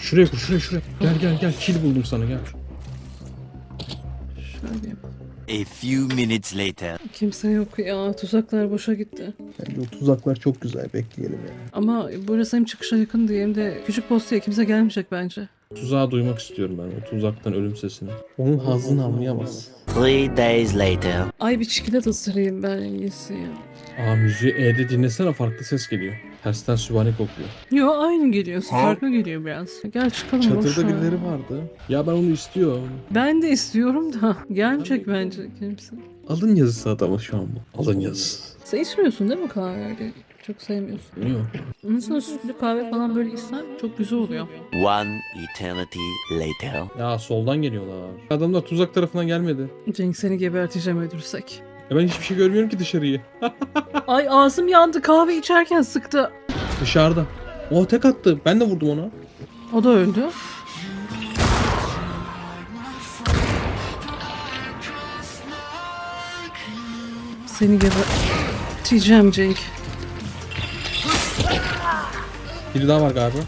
Şuraya kur şuraya şuraya. Gel gel gel kill buldum sana gel. Şöyle. A few minutes later. Kimse yok ya. Tuzaklar boşa gitti. Bence o tuzaklar çok güzel bekleyelim yani. Ama burası hem çıkışa yakın diye hem de küçük postaya kimse gelmeyecek bence. Tuzağı duymak istiyorum ben o tuzaktan ölüm sesini. Onun hazzını anlayamaz. Three days later. Ay bir çikolata ısırayım ben en iyisi ya. Aa müziği E'de dinlesene farklı ses geliyor. Tersten sübhane kokuyor. Yo aynı geliyor. Farklı geliyor biraz. Gel çıkalım boş Çadırda ver. birileri vardı. Ya ben onu istiyorum. Ben de istiyorum da gelmeyecek bence kimse. Alın yazısı adamı şu an bu. Alın yaz. Sen içmiyorsun değil mi kahveleri? Çok sevmiyorsun. Yok. Mesela sütlü kahve falan böyle içsen çok güzel oluyor. One eternity later. Ya soldan geliyorlar. Adamlar tuzak tarafından gelmedi. Cenk seni geberteceğim öldürsek. Ya ben hiçbir şey görmüyorum ki dışarıyı. Ay ağzım yandı kahve içerken sıktı. Dışarıda. O tek attı. Ben de vurdum ona. O da öldü. Seni geberteceğim Cenk. Biri daha var galiba.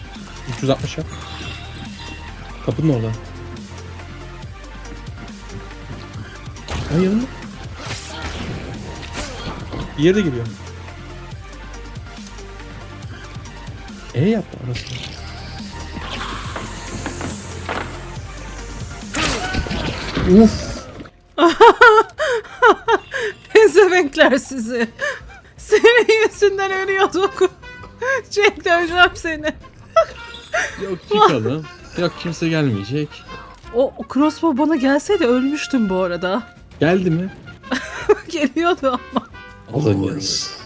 360 yap. Kapının orada. Ay yanında. Bir yere geliyor. E yaptı arasında. Uf. Pezevenkler sizi. Senin yüzünden ölüyorduk. Cenk döveceğim seni. Yok çıkalım. Yok kimse gelmeyecek. O, crossbow bana gelseydi ölmüştüm bu arada. Geldi mi? Geliyordu ama. Yaz.